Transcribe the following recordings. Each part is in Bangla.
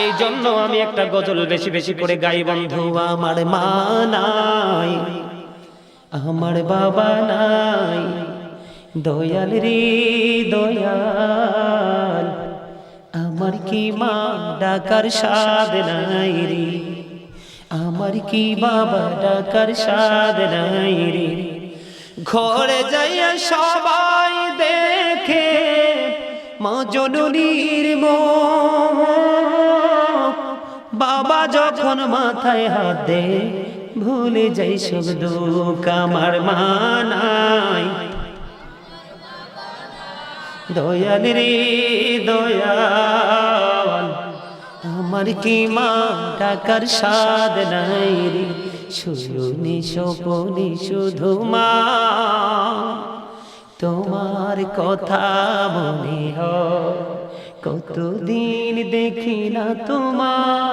এই জন্য আমি একটা গজল বেশি বেশি করে গাই, বন্ধু। আমার মা নাই, আমার বাবা নাই। দয়াল রে, দয়াল, আমার কি মা ডাকার স্বাদ নাই রে? আমার কি বাবা ডাকার স্বাদ নাই রে? ঘরে যাইয়া সবাই দেখে মা জননীর মুখ বাবা যখন মাথায় হাত দে, ভুলে যাই সব দুঃখ আমার মা নাই দয়াল রে, দয়াল, আমার কি মা টাকার স্বাদ নাই রে? শুনি সপনি শুধু মা, তোমার কথা মনে হয়। কতদিন দেখি না তোমার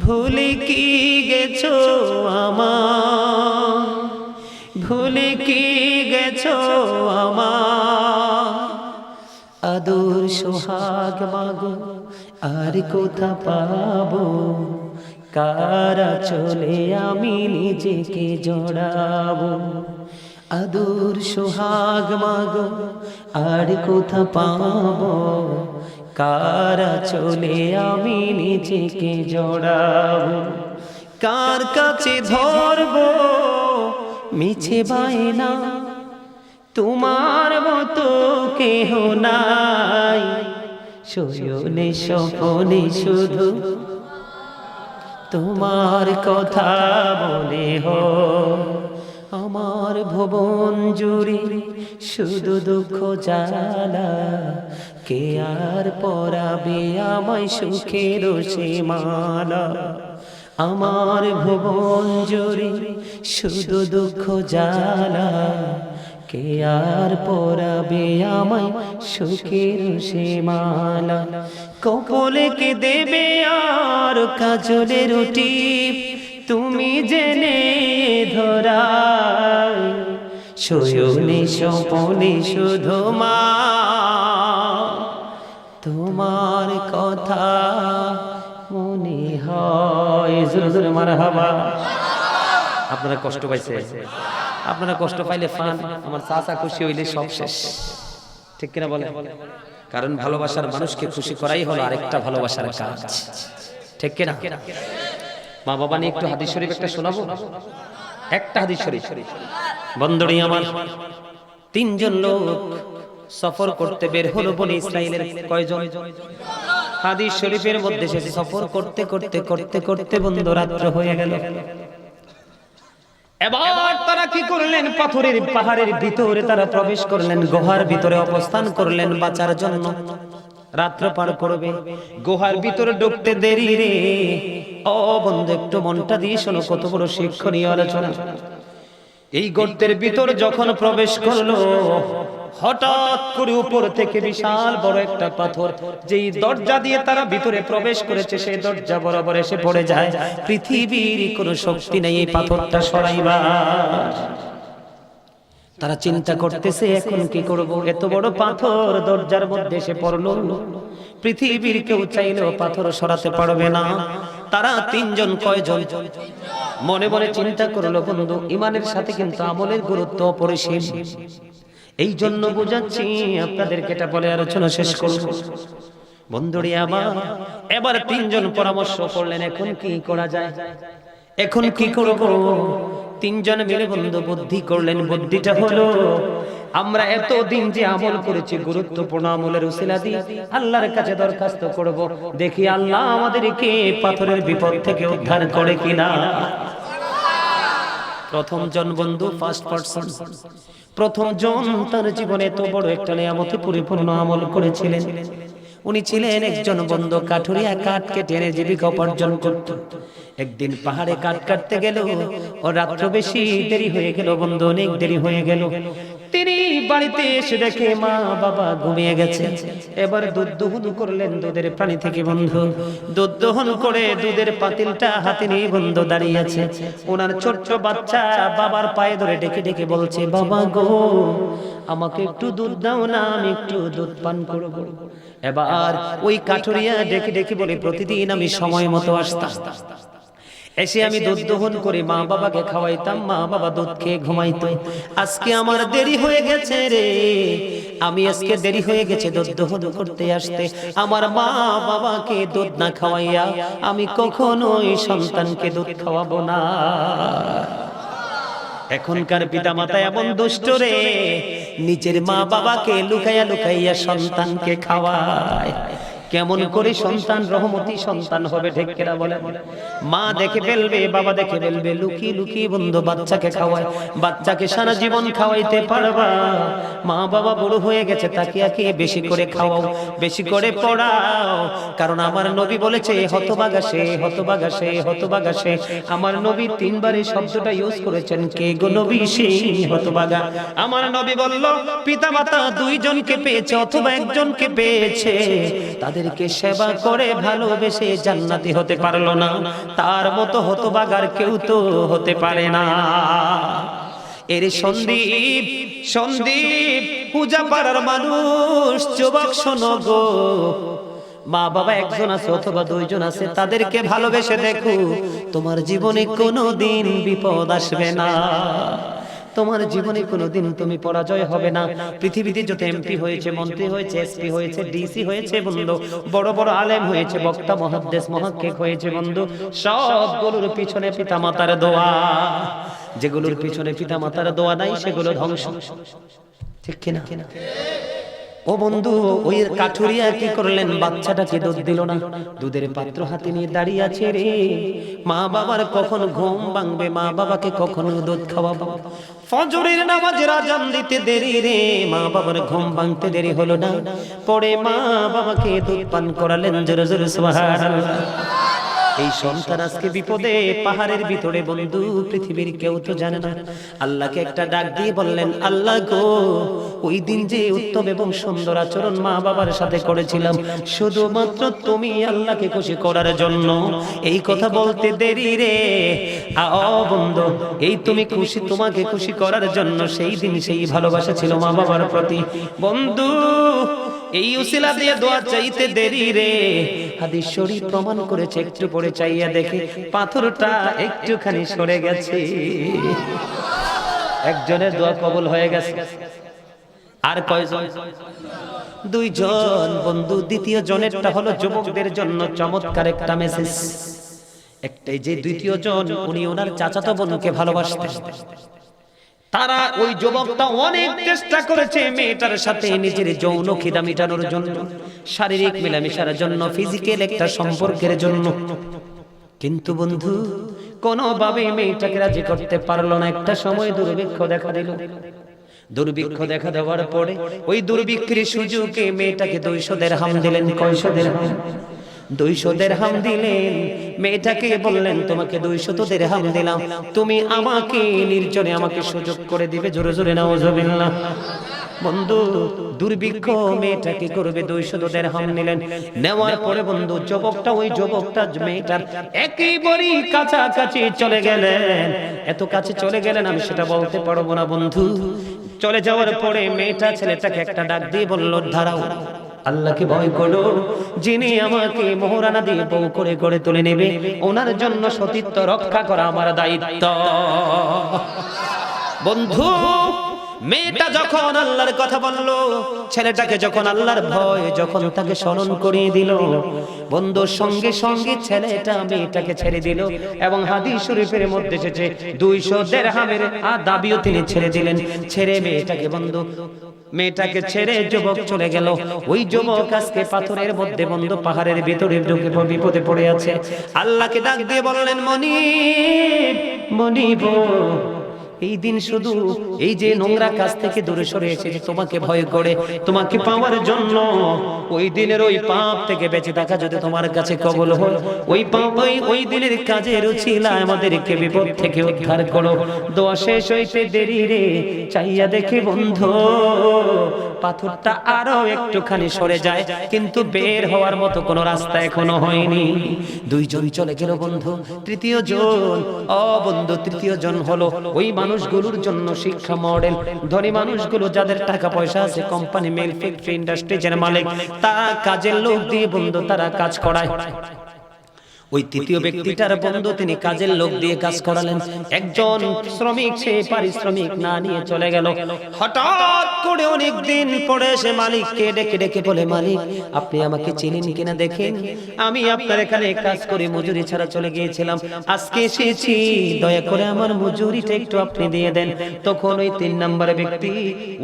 ভুলে কি গেছো আমার ভুলে কি গেছো আমার আদর সোহাগ মাগো, আর কোথা পাবো? কারা চলে আমি নিজেকে জড়াবো? আদর সোহাগ মাগো, আর কোথা পাবো? কারা চলে আমি নিজেকে জড়াবো? কার কাছে ধরবো? মিছে বায়না, তোমার মতো কেহ নাই। শয়নে সপনে শুধু তোমার কথা বলে হো আমার ভুবন জুড়ে শুধু দুঃখ জ্বালা। কে আর পরাবে আমায় সুখের মালা আমার ভুবন জুড়ে শুধু দুঃখ জ্বালা। কে আর পরাবে আমায় সুখের মালা কপলে কে দেবে আর কাজলে রুটি? তুমি জেনে ধরাই শয়নে সপনে শুধু মা তোমার কথা মনে হয়। জোরে জোরে হাবা আপনারা কষ্ট পাইছে। আপনারা কষ্ট পাইলে ফান। আমার চাচা খুশি হইলে সব শেষ। ঠিক কিনা বলে কারণ ভালোবাসার মানুষকে খুশি করাই হলো আরেকটা ভালোবাসার কাজ। ঠিক কিনা? মা বাবা নিয়ে একটু হাদিস শরীফ একটা শোনাবো? একটা হাদিস শরীফ। বন্দরী আমার। তিনজন লোক সফর করতে বের হলো বনি ইসরায়েলের কয়জন? হাদিস শরীফের মধ্যে সে সফর করতে করতে করতে করতে বন্ধু রাত্র হয়ে গেল। এবার তারা কি করলেন? পাথরের পাহাড়ের ভিতরে তারা প্রবেশ করলেন, গুহার ভিতরে অবস্থান করলেন বাঁচার জন্য। রাত্র পার করবে। গুহার ভিতরে ঢুকতে দেরি রে। ও বন্ধু, একটু মনটা দিয়ে শোনো, কত বড় শিক্ষণীয় আলোচনা। এই গর্তের ভিতর যখন প্রবেশ করল, হঠাৎ করে উপর থেকে বিশাল বড় একটা পাথর, যেই দরজা দিয়ে তারা ভিতরে প্রবেশ করেছে, সেই দরজা বরাবর এসে পড়ে যায়। পৃথিবীর কোনো শক্তি নেই এই পাথরটা সরাইবার। তারা চিন্তা করতেছে, এখন কি করব? এত বড় পাথর দরজার মধ্যে এসে পড়ল। পৃথিবীর কেউ চাইলেও পাথর সরাতে পারবে না। তারা তিনজন কয়জন? মনে মনে চিন্তা করল বন্ধু, ইমানের সাথে কিন্তু আমলের গুরুত্ব অপরিসীম। এই জন্য বুঝাচ্ছি আপনাদেরকে এটা বলে আলোচনা শেষ করব। বন্ধুরি আমার, এবার তিনজন পরামর্শ করলেন, এখন কি করা যায়? এখন কি করব? তিনজন মিলে বন্ধু বুদ্ধি করলেন। বুদ্ধিটা হলো, আমরা এত দিন যে আমল করেছি, গুরুত্বপূর্ণ আমলের উসিলা দিয়ে আল্লাহর কাছে দরখাস্ত করব। দেখি আল্লাহ আমাদেরকে পাথরের বিপদ থেকে উদ্ধার করে কিনা। প্রথম জন বন্ধু ফার্স্ট পারসন প্রথম জন তার জীবনে এত বড় একটা নিয়ামতে পরিপূর্ণ আমল করেছিলেন। উনি ছিলেন একজন বন্ধ কাঠুরিয়া কাঠ কেটে এনে জীবিকা উপার্জন করত। একদিন পাহাড়ে কাঠ কাটতে গেল। ও রাত্র বেশি দেরি হয়ে গেল বন্ধু অনেক দেরি হয়ে গেল। তিনি বাড়িতে এসে দেখে মা বাবা ঘুমিয়ে গেছে। এবার দুধ দহন করলেন দুধের প্রাণী থেকে বন্ধু। দুধ দহন করে দুধের পাতিলটা হাতে নিয়ে বন্ধু দাঁড়িয়ে আছে। ওনার ছোট্ট বাচ্চা বাবার পায়ে ধরে ডেকে ডেকে বলছে বাবা গো আমাকে একটু দুধ দাও না আমি একটু দুধ পান করব এবার ওই কাঠুরিয়া ডেকে ডেকে বলে প্রতিদিন আমি সময় মতো আসতাম। এসে আমি দুধ দহন করে মা বাবাকে খাওয়াইতাম মা বাবা দুধ খেয়ে ঘুমাইতো। আজকে আমার দেরি হয়ে গেছে রে। আমি আজকে দেরি হয়ে গেছে দুধ দহন করতে আসতে। আমার মা বাবাকে দুধ না খাওয়াইয়া আমি কখনোই সন্তানকে দুধ খাওয়াবো না। এখনকার পিতা মাতা এমন দুষ্ট রে নিজের মা বাবাকে লুকাইয়া লুকাইয়া সন্তানকে খাওয়ায়। কেমন করে সন্তান রহমতি সন্তান হবে ঢেকেরা বলে মা দেখে ফেলবে বাবা দেখে ফেলবে লুকি লুকি বন্ধু বাচ্চাকে খাওয়ায় বাচ্চাকে সারা জীবন খাওয়াইতে পারবা। মা বাবা বড় হয়ে গেছে তাকে আকে বেশি করে খাওয়াও বেশি করে পড়াও। কারণ আমার নবী বলেছে হতবাগা সে হতবাগা সে হতবাগা সে আমার নবী তিনবার এই শব্দটা ইউজ করেছেন কে গো নবী? সেই হতবাগা আমার নবী বলল পিতামাতা দুইজনকে পেয়েছে অথবা একজনকে পেয়েছে তাদেরকে সেবা করে ভালোবেসে জান্নাতি হতে পারল না। তার মতো হতবাগার কেউ তো হতে পারে না। এর সন্দীপ সন্দীপ, পূজা পাড়ার মানুষ, যুবক শোনো গো। মা বাবা একজন আছে অথবা দুইজন আছে, তাদেরকে ভালোবেসে দেখো, তোমার জীবনে কোনো দিন বিপদ আসবে না। তোমার জীবনে কোনোদিন তুমি পরাজয় হবে না। পৃথিবীতে যত এমপি হয়েছে, মন্ত্রী হয়েছে, এসপি হয়েছে, ডিসি হয়েছে বন্ধু, বড় বড় আলেম হয়েছে, বক্তা, মহাদ্দেশ, মহাক্ষেক হয়েছে বন্ধু, সবগুলোর পিছনে পিতা মাতার দোয়া। যেগুলোর পিছনে পিতা মাতার দোয়া নাই, সেগুলো ধ্বংস। ঠিক কিনা কিনা? ও বন্ধু ওই কাঠুরিয়া কি করলেন? বাচ্চাটাকে দুধ দিল না। দুধের পাত্র হাতে নিয়ে দাঁড়িয়ে আছে রে। মা বাবার কখন ঘুম ভাঙবে? মা বাবাকে কখন দুধ খাওয়াবো? ফজরের নামাজের আজান দিতে দেরি রে। মা বাবার ঘুম ভাঙতে দেরি হলো না। পরে মা বাবাকে দুধ পান করালেন। জোরে জোরে সুবহানাল্লাহ। এই সন্তান আজকে বিপদে, পাহাড়ের ভিতরে বন্ধু, পৃথিবীর কেউ তো জানে না। আল্লাহকে একটা ডাক দিয়ে বললেন, আল্লাহ গো, ওই দিন যে উত্তম এবং সুন্দর আচরণ মা বাবার সাথে করেছিলাম, শুধুমাত্র তুমি আল্লাহকে খুশি করার জন্য। এই কথা বলতে দেরি রে। বন্ধু, এই তুমি খুশি, তোমাকে খুশি করার জন্য সেই দিন সেই ভালোবাসা ছিল মা বাবার প্রতি। বন্ধু এই উসিলা দিয়ে দোয়া চাইতে দেরি রে। হাদিস শরীফ প্রমাণ করেছে, একটু পরে চাইয়া দেখে পাথরটা একটুখানি সরে গেছে। একজনের দোয়া কবুল হয়ে গেছে। আর কয়জন? দুইজন। বন্ধু, দ্বিতীয় জনেরটা হলো যুবকদের জন্য চমৎকার একটা মেসেজ একটাই যে, দ্বিতীয় জন, উনি ওনার চাচাতো বোনকে ভালোবাসতেন। তারা ওই যুবকটা অনেক চেষ্টা করেছে মেয়েটার সাথে নিজের যৌন খিদা মেটানোর জন্য, শারীরিক মেলামেশার জন্য ফিজিক্যাল একটা সম্পর্কের জন্য। কিন্তু বন্ধু, কোনোভাবে মেয়েটাকে রাজি করতে পারল না। একটা সময় দুর্ভিক্ষ দেখা দিল। দুর্ভিক্ষ দেখা দেওয়ার পরে ওই দুর্ভিক্ষের সুযোগে মেয়েটাকে দুইশো হাম দিলেন, কয়শো দের দুইশো দেড়হাম দিলেন মেয়েটাকে বললেন, তোমাকে দুইশো তো দিলাম। তুমি আমাকে নির্জনে আমাকে সুযোগ করে দিবে। জোরে জোরে বন্ধু, দুর্ভিক্ষ করবে? দেড়হাম নিলেন। নেওয়ার পরে বন্ধু, যুবকটা ওই যুবকটা মেয়েটার একেবারেই কাছাকাছি চলে গেলেন। এত কাছে চলে গেলেন, আমি সেটা বলতে পারব না বন্ধু। চলে যাওয়ার পরে মেয়েটা ছেলেটাকে একটা ডাক দিয়ে বলল ধারাও আল্লাহকে ভয় করো। যিনি আমাকে মোহরানা দিয়ে বউ করে গড়ে তুলে নেবে, ওনার জন্য সতীত্ব রক্ষা করা আমার দায়িত্ব। বন্ধু, মেয়েটা যখন আল্লাহর কথা বলল, ছেলেটাকে যখন আল্লাহর ভয়, যখন তাকে স্মরণ করিয়ে দিল বন্ধুর সঙ্গে সঙ্গে ছেলেটা মেয়েটাকে ছেড়ে দিল এবং হাদিস শরীফের মধ্যে এসেছে, দুইশো দেড়হামের দাবিও তিনি ছেড়ে দিলেন। ছেড়ে মেয়েটাকে বন্ধু মেয়েটাকে ছেড়ে যুবক চলে গেল। ওই যুবক আজকে পাথরের মধ্যে বন্ধ পাহাড়ের ভিতরে ঢুকে বিপদে পড়ে আছে। আল্লাহকে ডাক দিয়ে বললেন মনি মনিব এই দিন শুধু এই যে নোংরা কাজ থেকে দূরে সরে এসেছে তোমাকে ভয় করে, তোমাকে পাওয়ার জন্য ওই দিনের ওই পাপ থেকে বেঁচে থাকা যদি তোমার কাছে কবল হল ওই পাপ ওই দিনের কাজের রুচিলা আমাদেরকে বিপদ থেকে উদ্ধার করো। দোয়া শেষ হইতে দেরি রে, চাইয়া দেখি বন্ধু, পাথরটা আরও একটুখানি সরে যায়, কিন্তু বের হওয়ার মতো কোনো রাস্তা এখনও হয়নি। দুইজন চলে গেল বন্ধু তৃতীয় জন ও বন্ধু তৃতীয় জন হলো ওই মানুষগুলোর জন্য শিক্ষা মডেল। ধনী মানুষগুলো যাদের টাকা পয়সা আছে কোম্পানি মেল ফ্যাক্টরি ইন্ডাস্ট্রিজের মালিক তারা কাজের লোক দিয়ে বন্ধু তারা কাজ করায়। ওই তৃতীয় ব্যক্তিটার বন্ধু তিনি কাজের লোক দিয়ে কাজ করালেন। একজন শ্রমিক সে পারিশ্রমিক না নিয়ে চলে গেল। হঠাৎ করে অনেক দিন পরে সে মালিককে ডেকে ডেকে বলে মালিক আপনি আমাকে চিনেন কিনা দেখেন? আমি আপনার এখানে কাজ করে মজুরি ছাড়া চলে গিয়েছিলাম। আজকে এসেছি। দয়া করে আমার মজুরিটা একটু আপনি দিয়ে দেন। তখন ওই তিন নম্বর ব্যক্তি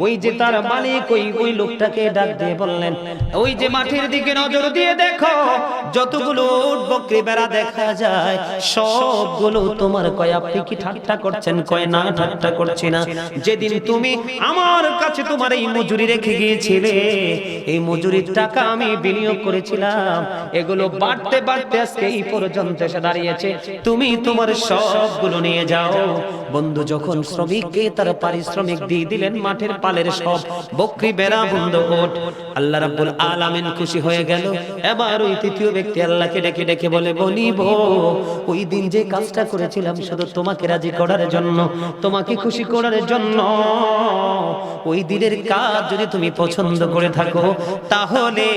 ওই যে তার মালিক ওই ওই লোকটাকে ডাক দিয়ে বললেন ওই যে মাঠের দিকে নজর দিয়ে দেখো যতগুলো উট বকরি বেড়া দেখা যায়, সবগুলো তোমার কয় আপনি কি ঠাট্টা করছেন, কয় না ঠাট্টা করছি না। যেদিন তুমি আমার কাছে তোমার এই মজুরি রেখে গিয়েছিলে, এই মজুরির টাকা আমি বিনিয়োগ করেছিলাম। এগুলো বাড়তে বাড়তে আজকে এই পর্যন্ত এসে দাঁড়িয়েছে। তুমি তোমার সবগুলো নিয়ে যাও। বন্ধু যখন শ্রমিককে তার পারিশ্রমিক দিয়ে দিলেন মাঠের পালের সব, বকরি, বেড়া, বন্ধ ওঠ আল্লাহ রাব্বুল আলামিন খুশি হয়ে গেল। এবার ওই তৃতীয় ব্যক্তি আল্লাহকে ডেকে ডেকে বলে বনিব ওই দিন যে কাজটা করেছিলাম শুধু তোমাকে রাজি করার জন্য তোমাকে খুশি করার জন্য। ওই দিনের কাজ যদি তুমি পছন্দ করে থাকো তাহলে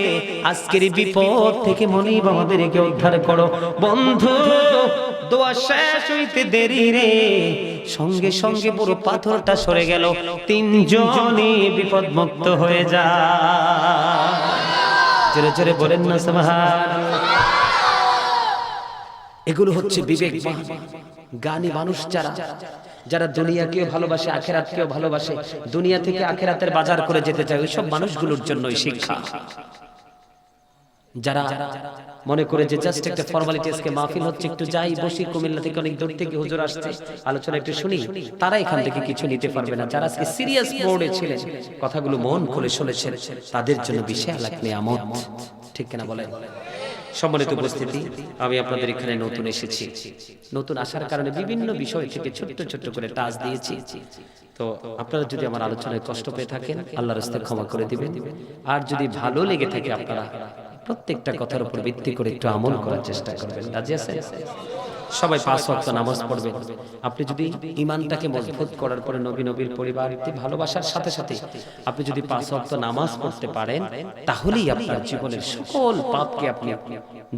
আজকের বিপদ থেকে মনিব আমাদেরকে উদ্ধার করো। বন্ধু দোয়া শেষ হইতে দেরি রে। সঙ্গে সঙ্গে পুরো পাথরটা সরে গেল। তিনজনই বিপদ মুক্ত হয়ে যায়। জোরে জোরে বলেন না সুবহান এগুলো হচ্ছে বিবেক গানি মানুষ যারা যারা দুনিয়াকেও ভালোবাসে আখেরাতকেও ভালোবাসে দুনিয়া থেকে আখেরাতের বাজার করে যেতে চায় ওইসব মানুষগুলোর জন্যই শিক্ষা। যারা মনে করে যে জাস্ট একটা ফর্মালিটি আজকে মাহফিল হচ্ছে একটু যাই বসি কুমিল্লা থেকে অনেক দূর থেকে হুজুর আসছে আলোচনা একটু শুনি তারা এখান থেকে কিছু নিতে পারবে না। যারা আজকে সিরিয়াস মোডে ছিলেন কথাগুলো মন করে শুনেছেন তাদের জন্য বিশাল এক নিয়ামত। ঠিক কিনা বলেন। সম্মানিত উপস্থিতি আমি আপনাদের এখানে নতুন এসেছি। নতুন আসার কারণে বিভিন্ন বিষয় থেকে ছোট্ট ছোট্ট করে টাচ দিয়েছি। তো আপনারা যদি আমার আলোচনায় কষ্ট পেয়ে থাকেন আল্লাহর রাস্তায় ক্ষমা করে দিবেন। আর যদি ভালো লেগে থাকে আপনারা প্রত্যেকটা কথার উপর ভিত্তি করে একটু আমল করার চেষ্টা করবেন। রাজি আছেন। সবাই পাঁচ ওয়াক্ত নামাজ পড়বে। আপনি যদি ইমানটাকে মজবুত করার পরে নবী নবীর পরিবার ভালোবাসার সাথে সাথে আপনি যদি পাঁচ ওয়াক্ত নামাজ পড়তে পারেন, তাহলেই আপনার জীবনের সকল পাপকে আপনি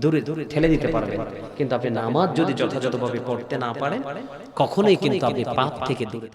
দূরে দূরে ঠেলে দিতে পারবেন। কিন্তু আপনি নামাজ যদি যথাযথভাবে পড়তে না পারেন, কখনোই কিন্তু আপনি পাপ থেকে দূরে